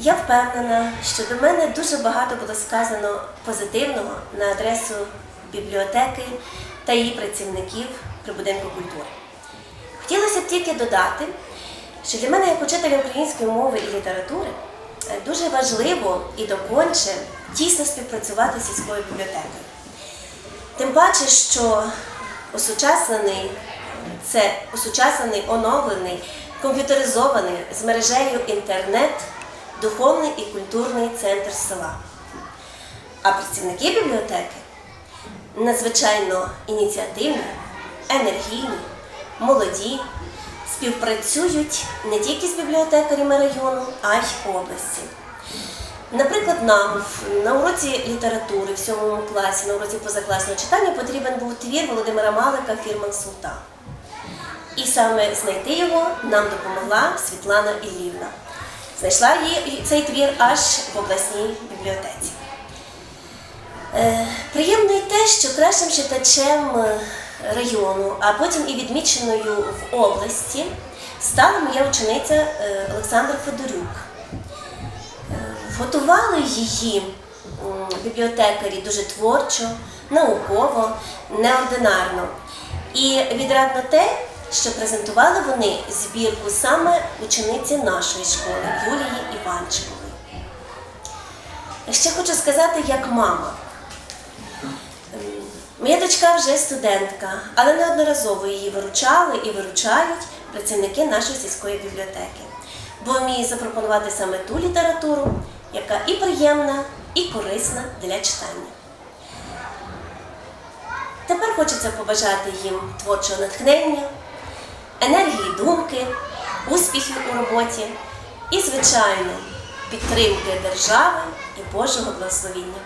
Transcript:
Я впевнена, що до мене дуже багато було сказано позитивного на адресу бібліотеки та її працівників при будинку культури. Хотілося б тільки додати, що для мене, як учителя української мови і літератури, е, дуже важливо і доконче тісно співпрацювати з сільською бібліотекою. Тим паче, що осучаснений, це осучаснений, оновлений, комп'ютеризований з мережею інтернет, духовний і культурний центр села. А працівники бібліотеки надзвичайно ініціативні, енергійні, молоді, співпрацюють не тільки з бібліотекарями району, а й області. Наприклад, нам на уроці літератури в сьомому класі, на уроці позакласного читання потрібен був твір Володимира Малика Фірман Султан. І саме знайти його нам допомогла Світлана Іллівна. Знайшла її цей твір аж в обласній бібліотеці. Е, Приємно й те, що кращим читачем е, району, а потім і відміченою в області, стала моя учениця е, Олександра Федорюк. Готували її бібліотекарі дуже творчо, науково, неординарно. І відрадно те, що презентували вони збірку саме учениці нашої школи Юлії Іванчикової. Ще хочу сказати, як мама. Моя дочка вже студентка, але неодноразово її виручали і виручають працівники нашої сільської бібліотеки, бо вміє запропонувати саме ту літературу, яка і приємна, і корисна для читання. Тепер хочеться побажати їм творчого натхнення, енергії думки, успіхів у роботі і, звичайно, підтримки держави і Божого благословіння.